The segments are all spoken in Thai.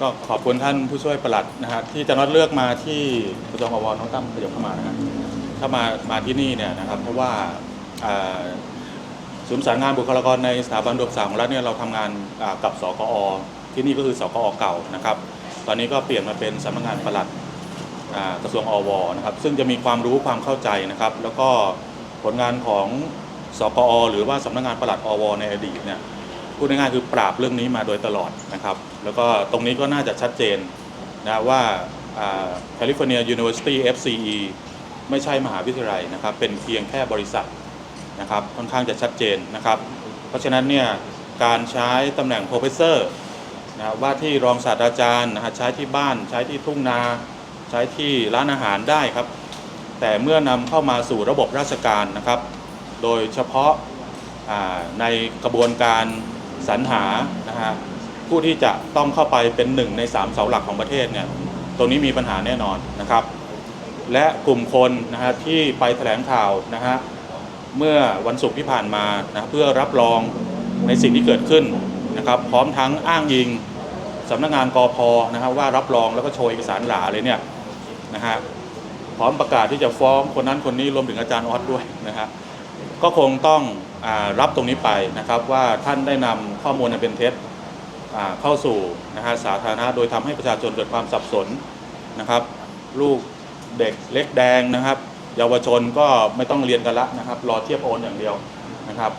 ก็ขอบคุณท่านผู้ช่วยประหลัดนะฮะที่จะนัดเลือกมาที่กระทรวงอวน้องตั้มขยับเข้ามานะฮะถ้ามามาที่นี่เนี่ยนะครับเพราะว่าศูนย์สานงานบุคลากรในสถาบันดมศึกษาของรัฐเนี่ยเราทำงานกับสกอ ที่นี่ก็คือสกอเก่านะครับ ตอนนี้ก็เปลี่ยนมาเป็นสำนักงานประหลัดกระทรวงอวนะครับ ซึ่งจะมีความรู้ความเข้าใจนะครับ แล้วก็ผลงานของสกอ หรือว่าสำนักงานประหลัดอวในอดีตเนี่ย พูดง่ายๆคือปราบเรื่องนี้มาโดยตลอดนะครับ แล้วก็ตรงนี้ก็น่าจะชัดเจนนะว่าแคลิฟอร์เนียยูนิเวอร์ซิตี้ FCE ไม่ใช่มหาวิทยาลัยนะครับ เป็นเพียงแค่บริษัทนะครับ ค่อนข้างจะชัดเจนนะครับ เพราะฉะนั้นเนี่ยการใช้ตำแหน่ง professor นะว่าที่รองศาสตราจารย์นะฮะใช้ที่บ้าน ใช้ที่ทุ่งนา ใช้ที่ร้านอาหารได้ครับ แต่เมื่อนำเข้ามาสู่ระบบราชการนะครับ โดยเฉพาะาในกระบวนการ สรรหานะฮะผู้ที่จะต้องเข้าไปเป็นหนึ่งในสามเสาหลักของประเทศเนี่ยตรงนี้มีปัญหาแน่นอนนะครับ และกลุ่มคนนะฮะที่ไปแถลงข่าวนะฮะเมื่อวันศุกร์ที่ผ่านมานะเพื่อรับรองในสิ่งที่เกิดขึ้นนะครับพร้อมทั้งอ้างยิงสำนักงานกอพนะฮะว่ารับรองแล้วก็โชว์เอกสารหลาเลยเนี่ยนะฮะพร้อมประกาศที่จะฟ้องคนนั้นคนนี้รวมถึงอาจารย์ออสด้วยนะฮะก็คงต้อง รับตรงนี้ไปนะครับว่าท่านได้นำข้อมูลอันเป็นเท็จเข้าสู่นะฮะสาธารณะโดยทำให้ประชาชนเกิดความสับสนนะครับ ลูกเด็กเล็กแดงนะครับ เยาวชนก็ไม่ต้องเรียนกันละนะครับ รอเทียบโอนอย่างเดียวนะครับ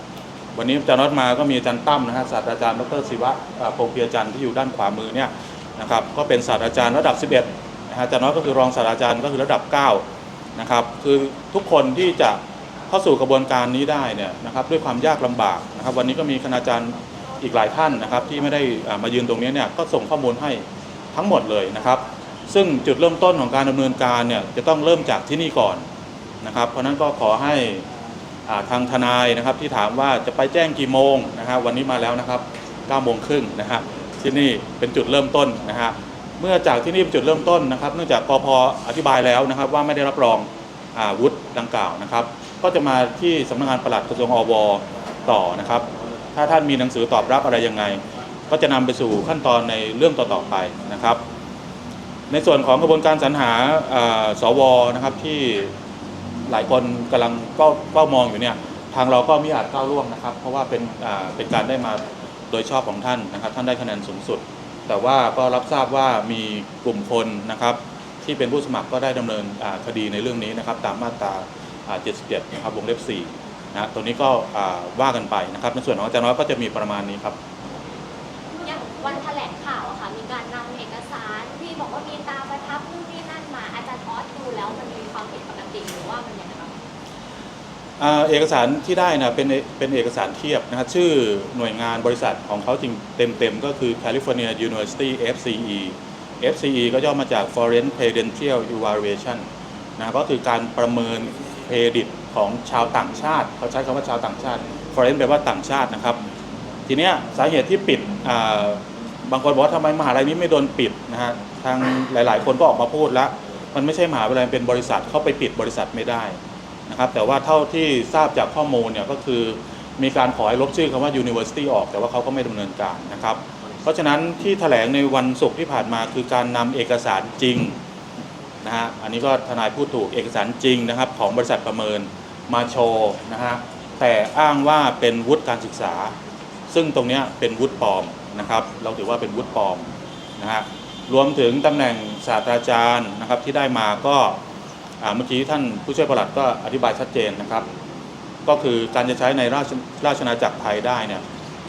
วันนี้อาจารย์น็อตมาก็มีอาจารย์ตั้มนะฮะศาสตราจารย์ดรศิวะพงเพียรจันทร์ที่อยู่ด้านขวามือเนี่ยนะครับก็เป็นศาสตราจารย์ระดับ 11นะฮะอาจารย์น็อตก็คือรองศาสตราจารย์ก็คือระดับ 9 นะครับ คือทุกคนที่จะ เข้าสู่กระบวนการนี้ได้เนี่ยนะครับด้วยความยากลำบากนะครับ วันนี้ก็มีคณาจารย์อีกหลายท่านนะครับ ที่ไม่ได้มายืนตรงนี้เนี่ยก็ส่งข้อมูลให้ทั้งหมดเลยนะครับ ซึ่งจุดเริ่มต้นของการดำเนินการเนี่ยจะต้องเริ่มจากที่นี่ก่อนนะครับ เพราะฉะนั้นก็ขอให้าทางทนายนะครับที่ถามว่าจะไปแจ้งกี่โมงนะฮะวันนี้มาแล้วนะครับ9โมงครึ่งนะฮะที่นี่เป็นจุดเริ่มต้นนะฮะเมื่อจากที่นี่เป็นจุดเริ่มต้นนะครับ เนื่องจากกพอธิบายแล้วนะครับว่าไม่ได้รับรองอาวุธดังกล่าวนะครับ ก็จะมาที่สำนักงานปลัดกระทรวงอวต่อนะครับ ถ้าท่านมีหนังสือตอบรับอะไรยังไง ก็จะนำไปสู่ขั้นตอนในเรื่องต่อๆไปนะครับ ในส่วนของกระบวนการสรรหาอ่าสวนะครับที่หลายคนกำลังเฝ้าเฝ้ามองอยู่เนี่ยทางเราก็ไม่อาจก้าวล่วงนะครับ เพราะว่าเป็นอ่าเป็นการได้มาโดยชอบของท่านนะครับ ท่านได้คะแนนสูงสุด แต่ว่าก็รับทราบว่ามีกลุ่มคนนะครับ ที่เป็นผู้สมัครก็ได้ดำเนินอ่าคดีในเรื่องนี้นะครับ ตามมาตราอ่า 77นะครับวงเล็บ4นะฮะตรงนี้ก็อ่าว่ากันไปนะครับ ในส่วนของอาจารย์น้อยก็จะมีประมาณนี้ครับอย่างวันแถลงข่าวอะค่ะมีการนำเอกสารที่บอกว่ามีตาประทับนู่นนี่นั่นมาอาจารย์ออสดูแล้วมันมีความผิดปกติหรือว่ามันยังไงบ้างอ่าเอกสารที่ได้นะเป็นเป็นเอกสารเทียบนะครับชื่อหน่วยงานบริษัทของเขาจริงเต็มๆ ก็คือ California University FCE FCE ก็ย่อมาจาก Foreign Credential Evaluation นะก็คือการประเมิน เครดิตของชาวต่างชาติเขาใช้คำว่าชาวต่างชาติ Foreign แปลว่าต่างชาตินะครับ ทีเนี้ยสาเหตุที่ปิดบางคนบอกว่าทำไมมหาลัยนี้ไม่โดนปิดนะฮะทางหลาย ๆ คนก็ออกมาพูดแล้ว มันไม่ใช่มหาวิทยาลัยเป็นบริษัทเข้าไปปิดบริษัทไม่ได้นะครับแต่ว่าเท่าที่ทราบจากข้อมูลเนี่ยก็คือมีการขอให้ลบชื่อคำว่า university ออก แต่ว่าเขาก็ไม่ดำเนินการนะครับ เพราะฉะนั้นที่แถลงในวันศุกร์ที่ผ่านมาคือการนำเอกสารจริง นะฮะอันนี้ก็ทนายพูดถูกเอกสารจริงนะครับ ของบริษัทประเมินมาโชว์นะฮะแต่อ้างว่าเป็นวุฒิการศึกษา ซึ่งตรงนี้เป็นวุฒิปลอมนะครับ เราถือว่าเป็นวุฒิปลอมนะฮะรวมถึงตำแหน่งศาสตราจารย์นะครับที่ได้มาก็เมื่อกี้ท่านผู้ช่วยปลัดก็อธิบายชัดเจนนะครับ ก็คือการจะใช้ในราชราชนาจักรไทยได้เนี่ย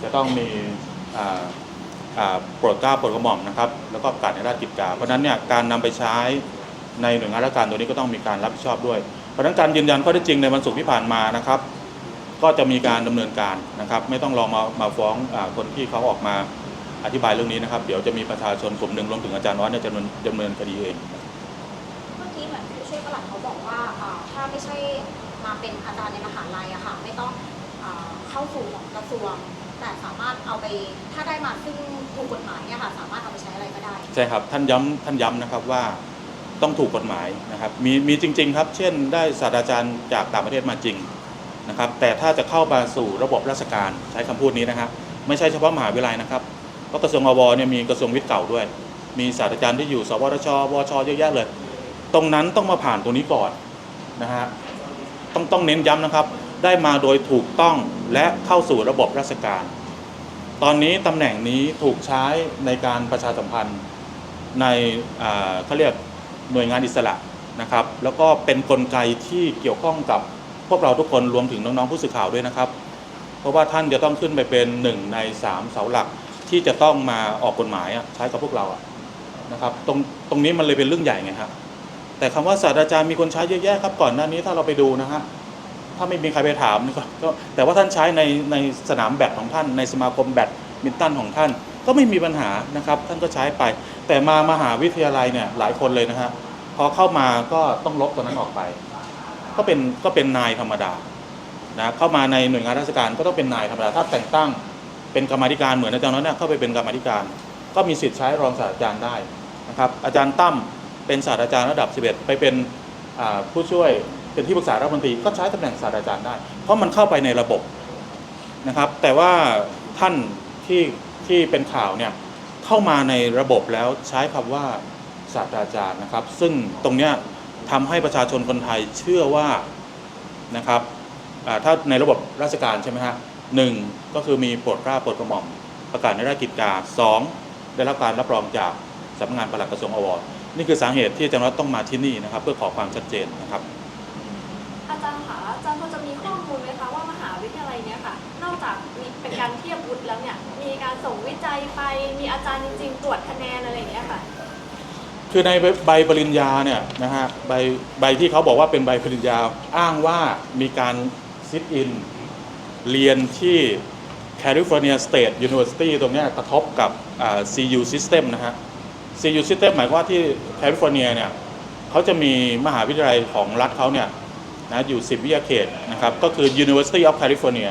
จะต้องมีโปรดเกล้าโปรดกระหม่อมนะครับ แล้วก็ประกาศในราชกิจการเพราะฉะนั้นเนี่ยการนำไปใช้ ในหน่วยงานราชการตัวนี้ก็ต้องมีการรับผิดชอบด้วย เพราะฉะนั้นการยืนยันข้อเท็จจริงในวันศุกร์ที่ผ่านมานะครับ ก็จะมีการดำเนินการนะครับ ไม่ต้องรอมามาฟ้องอาคนที่เขาออกมาอธิบายเรื่องนี้นะครับ เดี๋ยวจะมีประชาชนกลุ่มหนึ่งรวมถึงอาจารย์น้อยเนี่ยจะดำเนินดำเนินคดีเองเมื่อกี้เหมือนผู้ช่วยประหลัดเขาบอกว่าอ่าถ้าไม่ใช่มาเป็นอาจารย์ในมหาลัยอะค่ะไม่ต้องอ่าเข้าสู่ของกระทรวงแต่สามารถเอาไปถ้าได้มาซึ่งถูกกฎหมายเนี่ยค่ะสามารถเอาไปใช้อะไรก็ได้ ใช่ครับท่านย้ำท่านย้ำนะครับว่า ต้องถูกกฎหมายนะครับมีมีจริง ๆ ครับ เช่น ได้ศาสตราจารย์จากต่างประเทศมาจริงนะครับ แต่ถ้าจะเข้ามาสู่ระบบราชการใช้คำพูดนี้นะครับ ไม่ใช่เฉพาะมหาวิทยาลัยนะครับเพราะกระทรวงอวเนี่ยมีกระทรวงวิทย์เก่าด้วย มีศาสตราจารย์ที่อยู่ สวทชวชเยอะแยะเลย ตรงนั้นต้องมาผ่านตรงนี้ก่อนนะฮะต้องต้องเน้นย้ำนะครับ ได้มาโดยถูกต้องและเข้าสู่ระบบราชการ ตอนนี้ตำแหน่งนี้ถูกใช้ในการประชาสัมพันธ์ในเขาเรียก หน่วยงานอิสระนะครับ แล้วก็เป็นนกลไกที่เกี่ยวข้องกับพวกเราทุกคนรวมถึงน้องๆผู้สื่อข่าวด้วยนะครับ เพราะว่าท่านจะต้องขึ้นไปเป็นหนึ่งในสามเสาหลักที่จะต้องมาออกกฎหมายใช้กับพวกเราอะนะครับตรงตรงนี้มันเลยเป็นเรื่องใหญ่ไงครับแต่คำว่าศาสตราจารย์มีคนใช้เยอะแยะครับก่อนหน้านี้ถ้าเราไปดูนะฮะถ้าไม่มีใครไปถามนี่ก็แต่ว่าท่านใช้ในในสนามแบดของท่านในสมาคมแบดมินตันของท่าน ก็ไม่มีปัญหานะครับ ท่านก็ใช้ไป แต่มามหาวิทยาลัยเนี่ยหลายคนเลยนะฮะพอเข้ามาก็ต้องลบตัวนั้นออกไป ก็เป็นก็เป็นนายธรรมดานะเข้ามาในหน่วยงานราชการก็ต้องเป็นนายธรรมดาถ้าแต่งตั้งเป็นกรรมธิการเหมือนอาจารย์น้อยเนี่ยเข้าไปเป็นกรรมธิการ ก็มีสิทธิ์ใช้รองศาสตราจารย์ได้นะครับอาจารย์ตั้มเป็นศาสตราจารย์ระดับ 11 ไปเป็นผู้ช่วยเป็นที่ปรึกษารัฐมนตรีก็ใช้ตำแหน่งศาสตราจารย์ได้ เพราะมันเข้าไปในระบบนะครับ แต่ว่าท่านที่ ที่เป็นข่าวเนี่ยเข้ามาในระบบแล้วใช้คำว่าศาสตราจารย์นะครับ ซึ่งตรงเนี้ยทำให้ประชาชนคนไทยเชื่อว่านะครับถ้าในระบบราชการใช่ไหมฮะหนึ่งก็คือมีโปรดเกล้าโปรดกระหม่อม ประกาศในราชกิจการสองได้รับการรับรองจากสำนักงานปลัดกระทรวงอวนี่คือสาเหตุที่อาจารย์วัดต้องมาที่นี่นะครับ เพื่อขอความชัดเจนนะครับอาจารย์คะอาจารย์พอจะมีข้อมูลไหมคะว่ามหาวิทยาลัยเนี้ยค่ะนอกจากมีเป็นการเทียบวุฒิแล้วเนี่ย มีการส่งวิจัยไปมีอาจารย์จริงๆ ตรวจคะแนนอะไรอย่างเงี้ยค่ะ คือในใบปริญญาเนี่ยนะฮะใบใบที่เขาบอกว่าเป็นใบปริญญาอ้างว่ามีการซิทอินเรียนที่ California State University ตรงเนี้ยกระทบกับอ่า CU System นะฮะ CU System หมายความว่าที่แคลิฟอร์เนียเนี่ยเขาจะมีมหาวิทยาลัยของรัฐเขาเนี่ยนะอยู่ 10 วิทยาเขตนะครับ ก็คือ University of California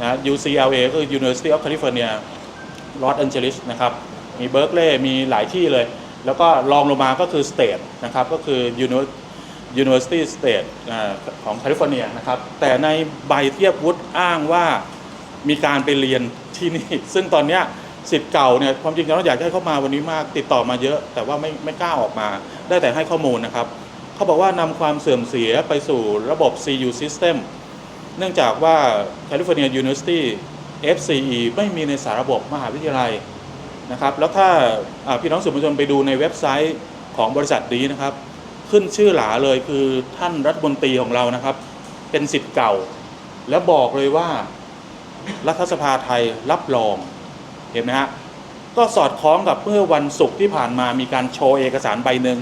นะ UCLA ก็คือ University of California Los Angeles นะครับ มีเบิร์กเลย์มีหลายที่เลย แล้วก็รองลงมาก็คือ State นะครับ ก็คือ University State ของแคลิฟอร์เนียนะครับ แต่ในใบเทียบวุฒิอ้างว่ามีการไปเรียนที่นี่ ซึ่งตอนนี้สิทธิ์เก่าเนี่ยความจริงเราอยากให้เข้ามาวันนี้มากติดต่อมาเยอะ แต่ว่าไม่ไม่กล้าออกมา ได้แต่ให้ข้อมูลนะครับ เขาบอกว่านำความเสื่อมเสียไปสู่ระบบ CU System เนื่องจากว่า California University FCE ไม่มีในสาระบบมหาวิทยาลัยนะครับ แล้วถ้าพี่น้องสื่อมวลชนไปดูในเว็บไซต์ของบริษัทนี้นะครับ ขึ้นชื่อหลาเลยคือท่านรัฐมนตรีของเรานะครับ เป็นสิทธิ์เก่า แล้วบอกเลยว่ารัฐสภาไทยรับรองเห็นไหมฮะก็สอดคล้องกับเมื่อวันศุกร์ที่ผ่านมามีการโชว์เอกสารใบหนึ่ง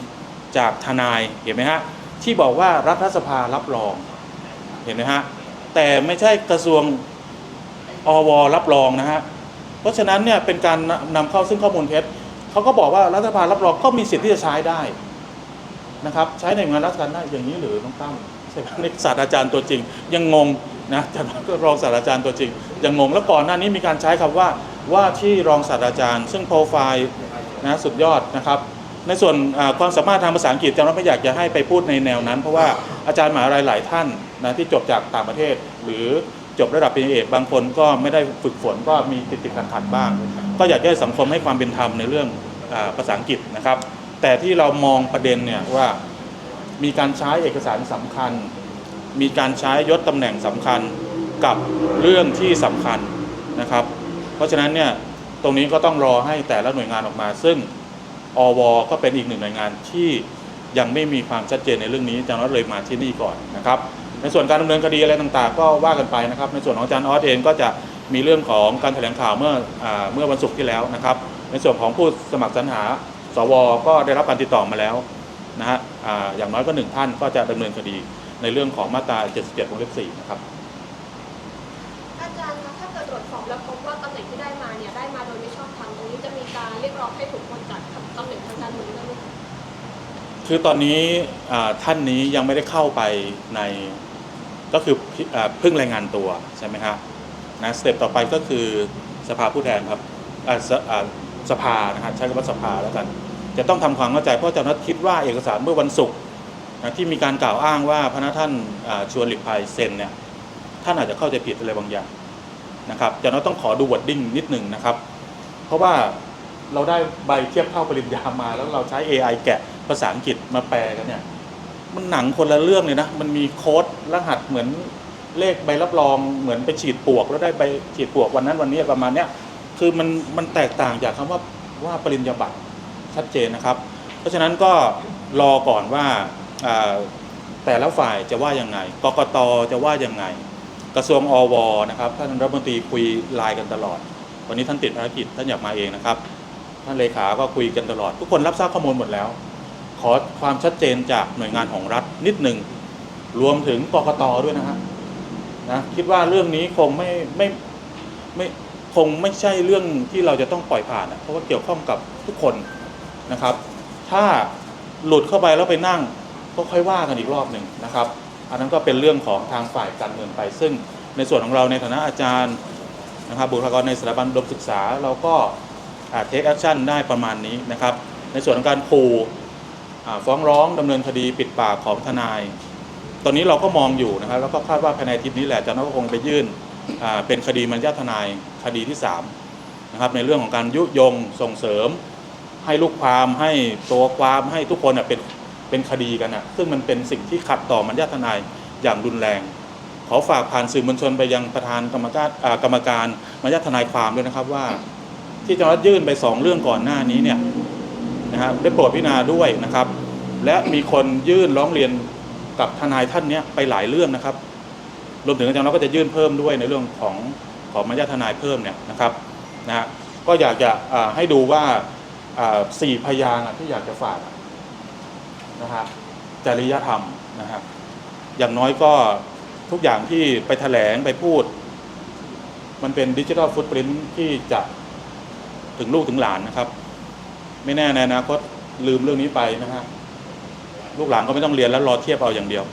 จากทนายเห็นไหมฮะที่บอกว่ารัฐสภารับรองเห็นไหมฮะ แต่ไม่ใช่กระทรวงอวรับรองนะฮะเพราะฉะนั้นเนี่ยเป็นการนนำเข้าซึ่งข้อมูลเท็จเขาก็บอกว่ารัฐสภารับรองก็มีสิทธิ์ที่จะใช้ได้นะครับใช้ในงานราชการได้อย่างนี้หรือน้องตั้มใช่ไหมนี่ศาสตราจารย์ตัวจริง ยังงงนะจารย์ก็รองศาสตราจารย์ตัวจริง ยังงงแล้วก่อนหน้านี้มีการใช้คำว่าว่าที่รองศาสตราจารย์ ซึ่งโปรไฟล์นะสุดยอดนะครับในส่วนความสามารถทางภาษาอังกฤษจารย์ไม่อยากจะให้ไปพูดในแนวนั้น เพราะว่าอาจารย์มหาลัยหลายท่านนะที่จบจากต่างประเทศ หรือจบระดับปริญญาเอกบางคนก็ไม่ได้ฝึกฝนก็มีติดติดขัดขัดบ้าง ก็อยากให้สังคมให้ความเป็นธรรมในเรื่องภาษาอังกฤษนะครับ แต่ที่เรามองประเด็นเนี่ยว่ามีการใช้เอกสารสำคัญ มีการใช้ยศตำแหน่งสำคัญกับเรื่องที่สำคัญนะครับ เพราะฉะนั้นเนี่ยตรงนี้ก็ต้องรอให้แต่ละหน่วยงานออกมา ซึ่งอวก็เป็นอีกหนึ่งหน่วยงานที่ยังไม่มีความชัดเจนในเรื่องนี้จารย์ออสเลยมาที่นี่ก่อนนะครับ ในส่วนการดำเนินคดีอะไรต่างๆ ก็ว่ากันไปนะครับ ในส่วนของอาจารย์ออสเองก็จะมีเรื่องของการแถลงข่าวเมื่ออาเมื่อวันศุกร์ที่แล้วนะครับ ในส่วนของผู้สมัครสรรหาสวก็ได้รับการติดต่อมาแล้วนะฮะอ่าอย่างน้อยก็หนึ่งท่านก็จะดำเนินคดีในเรื่องของมาตรา 77วงเล็บ4นะครับอาจารย์คะถ้าเกิดตรวจสอบแล้วพบว่าตำแหน่งที่ได้มาเนี่ยได้มาโดยไม่ชอบธรรมตรงนี้จะมีการเรียกร้องให้ถูกพ้นจากตำแหน่งทางการเมืองได้ไหมคะคือตอนนี้อ่าท่านนี้ยังไม่ได้เข้าไปใน ก็คือพิอ่าเพิ่งรายงานตัวใช่ไหมครับนะสเต็ปต่อไปก็คือสภาผู้แทนครับสสภานะครับใช้คำว่าสภาแล้วกัน จะต้องทำความเข้าใจเพราะอาจารย์นัทคิดว่าเอกสารเมื่อวันศุกร์นะที่มีการกล่าวอ้างว่าพระนะท่านอ่าชวนหลีกภัยเซ็นเนี่ยท่านอาจจะเข้าใจผิดอะไรบางอย่างนะครับอาจารย์นัทต้องขอดูวอร์ดดิ้งนิดหนึ่งนะครับ เพราะว่าเราได้ใบเทียบเท่าปริญญามา แล้วเราใช้ AI แกะภาษาอังกฤษมาแปลกันเนี่ย มันหนังคนละเรื่องเลยนะ มันมีโค้ดรหัสเหมือนเลขใบรับรองเหมือนไปฉีดปวก แล้วได้ใบฉีดปวกวันนั้นวันนี้ประมาณเนี้ยคือมันมันแตกต่างจากคำว่าว่าปริญญาบัตรชัดเจนนะครับ เพราะฉะนั้นก็รอก่อนว่าอ่าแต่ละฝ่ายจะว่ายังไง กกตจะว่ายังไง กระทรวงอวนะครับท่านรัฐมนตรีคุยไลน์กันตลอด วันนี้ท่านติดภารกิจท่านอยากมาเองนะครับ ท่านเลขาก็คุยกันตลอด ทุกคนรับทราบข้อมูลหมดแล้ว ขอความชัดเจนจากหน่วยงานของรัฐนิดหนึ่งรวมถึงกกตด้วยนะฮะนะคิดว่าเรื่องนี้คงไม่ไม่ไม่คงไม่ใช่เรื่องที่เราจะต้องปล่อยผ่านอะเพราะว่าเกี่ยวข้องกับทุกคนนะครับ ถ้าหลุดเข้าไปแล้วไปนั่งก็ค่อยว่ากันอีกรอบหนึ่งนะครับ อันนั้นก็เป็นเรื่องของทางฝ่ายการเมืองไป ซึ่งในส่วนของเราในฐานะอาจารย์นะครับบุคลากรในสถาบันดมศึกษาเราก็เทคแอคชั่นได้ประมาณนี้นะครับ ในส่วนของการขู ฟ้องร้องดำเนินคดีปิดปากของทนาย ตอนนี้เราก็มองอยู่นะครับแล้วก็คาดว่าภายในอาทิตย์นี้แหละจารย์ก็คงไปยื่นเป็นคดีมัญญาทนายคดีที่3นะครับในเรื่องของการยุยงส่งเสริม ให้ลูกความให้ตัวความให้ทุกคนเป็นเป็นคดีกันนะซึ่งมันเป็นสิ่งที่ขัดต่อมัญญาทนายอย่างรุนแรง ขอฝากผ่านสื่อมวลชนไปยังประธานกรรมการกรรมการมัญญาทนายความด้วยนะครับว่า ที่จะยื่นไปสองเรื่องก่อนหน้านี้เนี่ย นะครับได้โปรดพิจารณาด้วยนะครับ และมีคนยื่นร้องเรียนกับทนายท่านเนี้ยไปหลายเรื่องนะครับ รวมถึงอาจารย์เราก็จะยื่นเพิ่มด้วยในเรื่องของของมัญาทนายเพิ่มเนี่ยนะครับนะฮะก็อยากจะให้ดูว่าสี่พยางค์ที่อยากจะฝากนะฮะจริยธรรมนะฮะอย่างน้อยก็ทุกอย่างที่ไปแถลงไปพูด มันเป็นดิจิทัลฟุตปรินที่จะถึงลูกถึงหลานนะครับ ไม่แน่ในอนาคตลืมเรื่องนี้ไปนะฮะลูกหลานก็ไม่ต้องเรียนแล้วรอเทียบเอาอย่างเดียว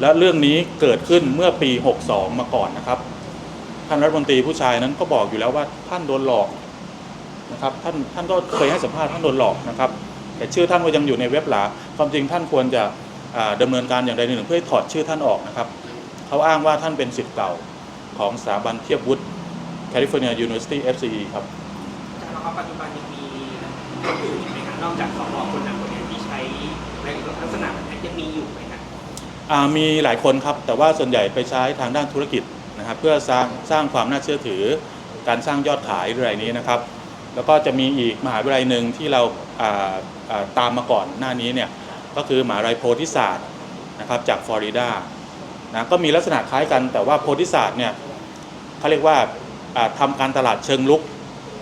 และเรื่องนี้เกิดขึ้นเมื่อปี 62 มาก่อนนะครับท่านรัฐมนตรีผู้ชายนั้นก็บอกอยู่แล้วว่าท่านโดนหลอกนะครับท่านท่านก็เคยให้สัมภาษณ์ท่านโดนหลอกนะครับ แต่ชื่อท่านก็ยังอยู่ในเว็บหลาความจริงท่านควรจะดำาเนินการอย่างใดหนึ่งเพื่อถอดชื่อท่านออกนะครับเขาอ้างว่าท่านเป็นศิษย์เก่าของสถาบันเทียบวุฒิแคลิฟอร์เนียยูนิเวอร์ซิตี้ FCE ครับอาจารย์ครับปัจจุบันยังมี คนอื่นไหมครับนอกจากสวคนนั้นคนนี้ที่ใช้ในลักษณะแบบนี้ยังมีอยู่ไหมครับอ่ามีหลายคนครับ แต่ว่าส่วนใหญ่ไปใช้ทางด้านธุรกิจนะครับเพื่อสร้างสร้างความน่าเชื่อถือ การสร้างยอดขายอะไรนี้นะครับ แล้วก็จะมีอีกมหาวิทยาลัยหนึ่งที่เราอ่าอ่าตามมาก่อนหน้านี้เนี่ยก็คือมหาวิทยาลัยโพธิศาสตร์นะครับจากฟลอริดานะก็มีลักษณะคล้ายกันแต่ว่าโพธิศาสตร์เนี่ยเขาเรียกว่าอ่าทำการตลาดเชิงลุก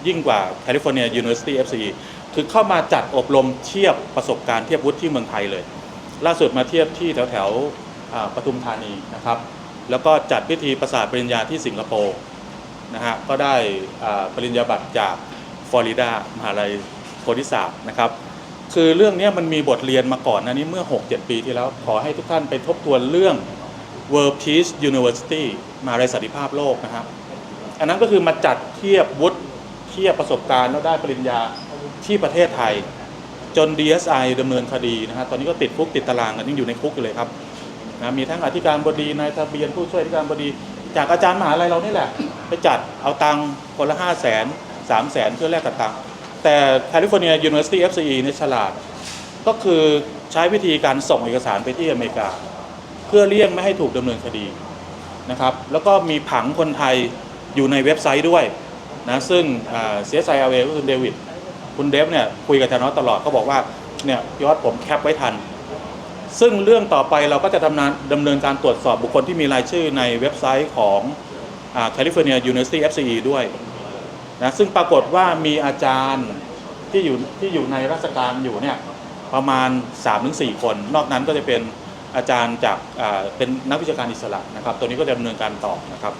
ยิ่งกว่าแคลิฟอร์เนียยูนิเวอร์ซิตี้ FCE คือเข้ามาจัดอบรมเทียบประสบการณ์เทียบวุฒิที่เมืองไทยเลย ล่าสุดมาเทียบที่แถวแถวปทุมธานีนะครับ แล้วก็จัดพิธีประสาทปริญญาที่สิงคโปร์นะฮะก็ได้ปริญญาบัตรจากฟลอริดามหาลัยโพธิศาสตร์นะครับคือเรื่องนี้มันมีบทเรียนมาก่อนนะนี้เมื่อ 6-7 ปีที่แล้ว ขอให้ทุกท่านไปทบทวนเรื่อง World Peace University มหาลัยสันติภาพโลกนะครับ อันนั้นก็คือมาจัดเทียบวุฒิเทียบประสบการณ์แล้วได้ปริญญา ที่ประเทศไทย จน DSI ดำเนินคดีนะฮะตอนนี้ก็ติดคุกติดตารางกันยังอยู่ในคุกอยู่เลยครับนะมีทั้งอธิการบดีนายทะเบียนผู้ช่วยอธิการบดี จากอาจารย์มหาลัยเรานี่แหละ ไปจัดเอาตังค์คนละห้าแสนสามแสนเพื่อแลกกับตังค์แต่แคลิฟอร์เนียยูนิเวอร์ซิตี้ FCE เนี่ฉลาด ก็คือใช้วิธีการส่งเอกสารไปที่อเมริกา เพื่อเลี่ยงไม่ให้ถูกดำเนินคดีนะครับแล้วก็มีผังคนไทยอยู่ในเว็บไซต์ด้วยนะซึ่งเสียใจเอาเอก็คือเดวิด คุณเดฟเนี่ยคุยกับธนอตตลอดเขาบอกว่าเนี่ยยอดผมแคปไว้ทัน ซึ่งเรื่องต่อไปเราก็จะดำเนินดำเนินการตรวจสอบบุคคลที่มีรายชื่อในเว็บไซต์ของแคลิฟอร์เนียยูนิเวอร์ซิตี้ FCE ด้วยนะซึ่งปรากฏว่ามีอาจารย์ที่อยู่ที่อยู่ในราชการอยู่เนี่ยประมาณ 3-4 คน นอกนั้นก็จะเป็นอาจารย์จากเป็นนักวิชาการอิสระนะครับ ตัวนี้ก็จะดำเนินการต่อนะครับ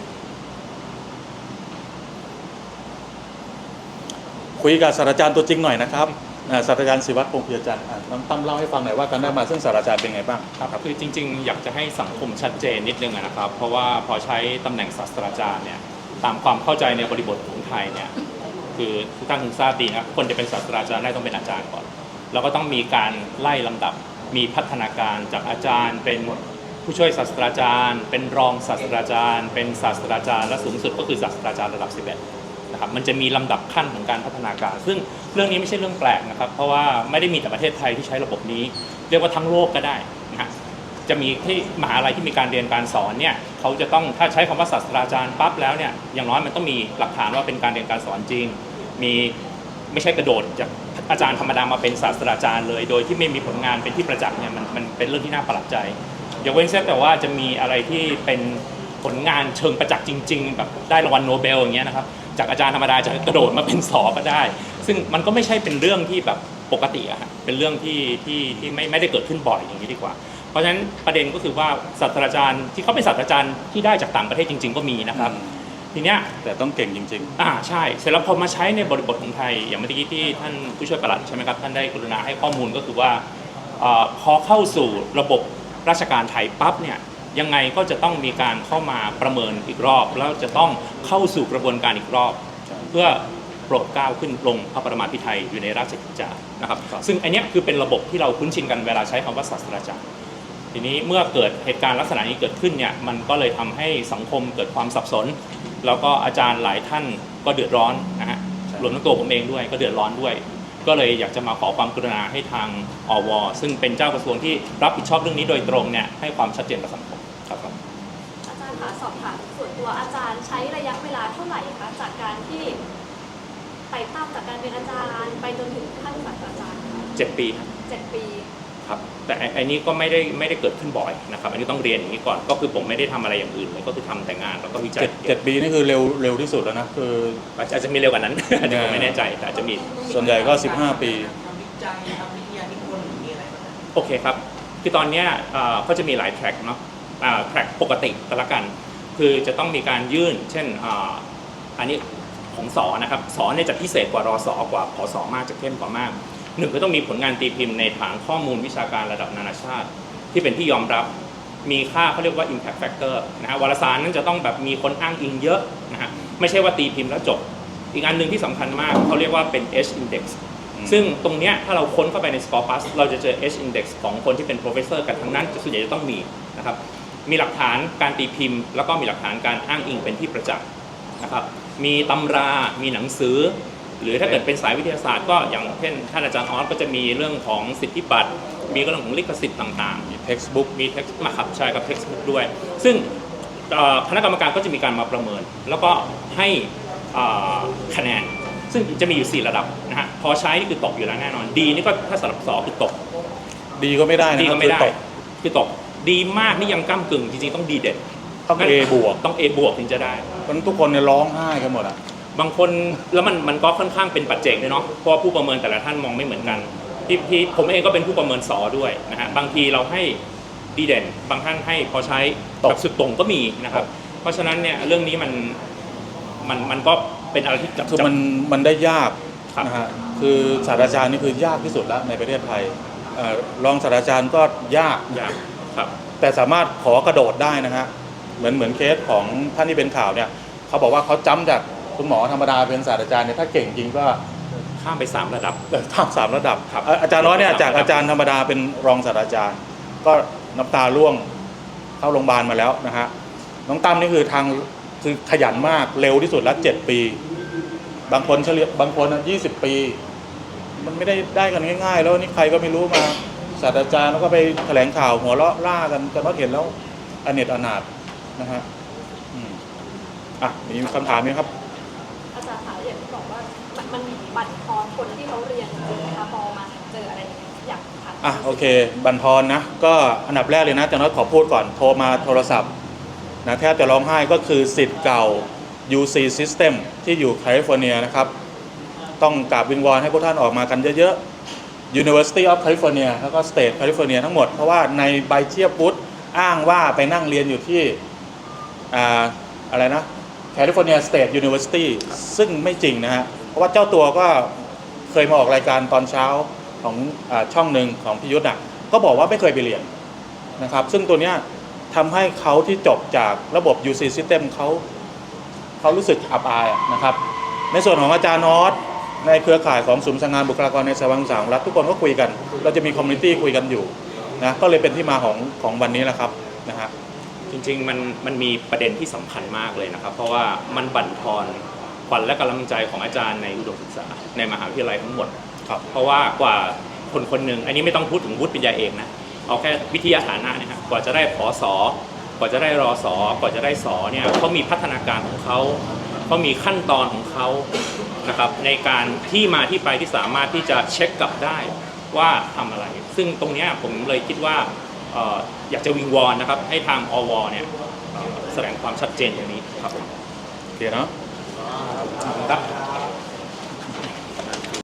คุยกับศาสตราจารย์ตัวจริงหน่อยนะครับอ่าศาสตราจารย์ศิวัตรพงษ์เพียรจันทร์อะน้องตั้มเล่าให้ฟังหน่อยว่าการได้มาซึ่งศาสตราจารย์เป็นไงบ้างครับคือจริงๆ อยากจะให้สังคมชัดเจนนิดนึงอะนะครับ เพราะว่าพอใช้ตำแหน่งศาสตราจารย์เนี่ยตามความเข้าใจในบริบทของไทยเนี่ยคือทุกท่านคงทราบดีนะครับคนจะเป็นศาสตราจารย์ได้ต้องเป็นอาจารย์ก่อน แล้วก็ต้องมีการไล่ลำดับมีพัฒนาการจากอาจารย์ เป็นผู้ช่วยศาสตราจารย์ เป็นรองศาสตราจารย์ เป็นศาสตราจารย์และสูงสุดก็คือศาสตราจารย์ระดับ 11 นะครับมันจะมีลำดับขั้นของการพัฒนาการ ซึ่งเรื่องนี้ไม่ใช่เรื่องแปลกนะครับ เพราะว่าไม่ได้มีแต่ประเทศไทยที่ใช้ระบบนี้ เรียกว่าทั้งโลกก็ได้นะฮะจะมีที่มหาลัยที่มีการเรียนการสอนเนี่ยเขาจะต้องถ้าใช้คำว่าศาสตราจารย์ปั๊บแล้วเนี่ยอย่างน้อยมันต้องมีหลักฐานว่าเป็นการเรียนการสอนจริง มีไม่ใช่กระโดดจากอาจารย์ธรรมดามาเป็นศาสตราจารย์เลย โดยที่ไม่มีผลงานเป็นที่ประจักษ์เนี่ยมันมันเป็นเรื่องที่น่าประหลาดใจยกเว้นเสียแต่ว่าจะมีอะไรที่เป็นผลงานเชิงประจักษ์จริง ๆ แบบได้รางวัลโนเบลอย่างเงี้ยนะครับจากอาจารย์ธรรมดาจะกระโดดมาเป็นสอก็ได้ ซึ่งมันก็ไม่ใช่เป็นเรื่องที่แบบปกติอะฮะเป็นเรื่องที่ที่ที่ไม่ไม่ได้เกิดขึ้นบ่อยอย่างนี้ดีกว่า เพราะฉะนั้นประเด็นก็คือว่าศาสตราจารย์ที่เขาเป็นศาสตราจารย์ที่ได้จากต่างประเทศจริง ๆ ก็มีนะครับทีเนี้ย แต่ต้องเก่งจริง อ่าใช่เสร็จแล้วพอมาใช้ในบริบทของไทย อย่างเมื่อกี้ที่ท่านผู้ช่วยปลัดใช่ไหมครับท่านได้กรุณาให้ข้อมูลก็คือว่าเออพอเข้าสู่ระบบราชการไทยปั๊บเนี่ย ยังไงก็จะต้องมีการเข้ามาประเมินอีกรอบ แล้วจะต้องเข้าสู่กระบวนการอีกรอบ เพื่อโปรดเกล้าขึ้นลงพระประมาพิไทยอยู่ในราชกิจจานะครับรบซึ่งอันนี้คือเป็นระบบที่เราคุ้นชินกันเวลาใช้คำว่าศาสตราจารย์ทีนี้เมื่อเกิดเหตุการณ์ลักษณะนี้เกิดขึ้นเนี่ยมันก็เลยทำให้สังคมเกิดความสับสน แล้วก็อาจารย์หลายท่านก็เดือดร้อนนะฮะรวมทั้งตัวผมเองด้วยก็เดือดร้อนด้วย ก็เลยอยากจะมาขอความกรุณาให้ทางอวซึ่งเป็นเจ้ากระทรวงที่รับผิดชอบเรื่องนี้โดยตรงเนี่ยให้ความชัดเจนกับสังคม อาจารย์คะสอบถาม ส่วนตัวอาจารย์ใช้ระยะเวลาเท่าไหร่คะจากการที่ไต่เต้าจากการเป็นอาจารย์ ไปจนถึงขั้นศาสตราจารย์คะเจ็ดปีครับเจ็ดปีครับแต่ไอ้ไอ้นี้ก็ไม่ได้ไม่ได้เกิดขึ้นบ่อยนะครับอันนี้ต้องเรียนอย่างนี้ก่อนก็คือผมไม่ได้ทำอะไรอย่างอื่นเลยก็คือทำแต่งานแล้วก็วิๆจัยเจ็ดเจ็ดปีนี่คือเร็วเร็วที่สุดแล้วนะคือ อาจจะมีเร็วกว่านั้น อันนี้ผมไม่แน่ใจแต่อาจจะมี ส่วนใหญ่ก็ 15 ปี ทำวิจัยทำวิทยานิพนธ์หรือมีอะไรบ้างนะโอเคครับ คือตอนเนี้ยเอ่อก็จะมีหลายแทร็กเนาะอ่าแทร็กปกติก็แล้วกัน คือจะต้องมีการยื่น เช่นอ่าอันนี้ของสอนะครับสอเนี่ยจะพิเศษกว่ารอสอกว่าพอสอมากจะเข้มกว่ามากหนึ่งก็ต้องมีผลงานตีพิมพ์ในฐานข้อมูลวิชาการระดับนานาชาติ ที่เป็นที่ยอมรับมีค่าเขาเรียกว่า impact factor นะฮะวารสารนั้นจะต้องแบบมีคนอ้างอิงเยอะนะฮะไม่ใช่ว่าตีพิมพ์แล้วจบ อีกอันหนึ่งที่สำคัญมากเขาเรียกว่าเป็น H index อืมซึ่งตรงเนี้ยถ้าเราค้นเข้าไปใน Scopus เราจะเจอ H index ของคนที่เป็น professor กันทั้งนั้นส่วนใหญ่จะต้องมีนะครับ มีหลักฐานการตีพิมพ์ แล้วก็มีหลักฐานการอ้างอิงเป็นที่ประจักษ์นะครับ มีตำรา มีหนังสือ หรือถ้าเกิดเป็นสายวิทยาศาสตร์ก็อย่างเช่นท่านอาจารย์ออสก็จะมีเรื่องของสิทธิบัตร มีเรื่องของลิขสิทธิ์ต่างๆ มี textbook มี text มาครับใช่ครับ textbook ด้วย ซึ่งเอ่อคณะกรรมการก็จะมีการมาประเมิน แล้วก็ให้เอ่อคะแนน ซึ่งจะมีอยู่ 4 ระดับนะฮะ พอใช้นี่คือตกอยู่แล้วแน่นอน ดีนี่ก็ถ้าสำหรับสอคือตก ดีก็ไม่ได้นะดีครัก็บไม่ได้ คือตกคือตก ดีมากนี่ยังก้ากึ่งจริงๆต้องดีเด่นต้อง A บวก ต้อง A บวกถึงจะได้ เพราะฉะนั้นทุกคนเนี่ยร้องไห้กันหมดอะ บางคนแล้วมันมันก็ค่อนข้างเป็นปัจเจกด้วยเนาะเพราะว่าผู้ประเมินแต่ละท่านมองไม่เหมือนกันที่ที่ผมเองก็เป็นผู้ประเมินสอด้วยนะฮะบางทีเราให้ดีเด่น บางท่านให้พอใช้ตก แบบสุดโต่งก็มีนะครับ เพราะฉะนั้นเนี่ยเรื่องนี้มันมันมันก็เป็นอะไรที่จับคือจับ มันมันได้ยากครับ นะฮะคือศาสตราจารย์นี่คือยากที่สุดแล้วในประเทศไทยเอ่อรองศาสตราจารย์ก็ยาก ยาก ครับ แต่สามารถขอกระโดดได้นะฮะเหมือนเหมือนเคสของท่านที่เป็นข่าวเนี่ยเขาบอกว่าเขาจำจากคุณหมอธรรมดาเป็นศาสตราจารย์เนี่ยถ้าเก่งจริงก็ข้ามไปสามระดับเอ่อข้ามสามระดับครับเอ่ออาจารย์น้อยเนี่ยสามระดับจากอาจารย์ธรรมดาเป็นรองศาสตราจารย์ ก็น้ำตาร่วงเข้าโรงพยาบาลมาแล้วนะฮะน้องตั้มนี่คือทางคือขยันมากเร็วที่สุดแล้วเจ็ดปี บางคนเฉลี่ยบางคนยี่สิบปี มันไม่ได้ได้กันง่าย ๆ แล้วนี่ใครก็ไม่รู้มา ศาสตราจารย์แล้วก็ไปแถลงข่าวหัวเราะล่ากันจนว่าเห็นแล้วอเนจอนาถนะฮะอืมอะมีคำถามไหมครับ อาจารย์คะอย่างที่บอกว่ามันมันบั่นทอนคนที่เขาเรียนจริงๆนะคะพอมาเจออะไรอย่างเงี้ยอยากถามอะโอเค บันทอนนะก็อันดับแรกเลยนะอาจารย์น้อยขอพูดก่อนโทรมาโทรศัพท์นะแทบจะร้องไห้ก็คือสิทธิ์เก่า UC System ที่อยู่แคลิฟอร์เนียนะครับ ต้องกราบวิงวอนให้พวกท่านออกมากันเยอะๆ University of California แล้วก็ State California ทั้งหมด เพราะว่าในใบเทียบวุฒิอ้างว่าไปนั่งเรียนอยู่ที่อ่าอะไรนะ California State University ซึ่งไม่จริงนะฮะ เพราะว่าเจ้าตัวก็เคยมาออกรายการตอนเช้าของอช่องหนึ่งของพิยุทธ์อะก็บอกว่าไม่เคยไปเรียนนะครับ ซึ่งตัวเนี้ยทำให้เขาที่จบจากระบบ UC System เขาเขารู้สึกอับอายนะครับ ในส่วนของอาจารย์นอต ในเครือข่ายของศูนย์สังงานบุคลากรในสถาบันศึกษาของรัฐทุกคนก็คุยกัน เราจะมีคอมมูนิตี้คุยกันอยู่นะก็เลยเป็นที่มาของของวันนี้แหละครับนะฮะจริงๆมันมันมีประเด็นที่สำคัญมากเลยนะครับ เพราะว่ามันบั่นทอนขวัญและกำลังใจของอาจารย์ในอุดมศึกษา ในมหาวิทยาลัยทั้งหมดครับเพราะว่ากว่าคนคนหนึ่งอันนี้ไม่ต้องพูดถึงวุฒิปริญญาเอกนะเอาแค่วิทยาฐานะนะครับกว่าจะได้ผอสอกว่าจะได้รอสอกว่าจะได้สอเนี่ยเขามีพัฒนาการของเขา เขามีขั้นตอนของเขานะครับในการที่มาที่ไปที่สามารถที่จะเช็คกลับได้ว่าทำอะไร ซึ่งตรงเนี้ยผมเลยคิดว่าเอ่ออยากจะวิงวอนนะครับ ให้ทางอวเนี่ยเอ่อแสดงความชัดเจนอย่างนี้ครับโอเคเนาะครับ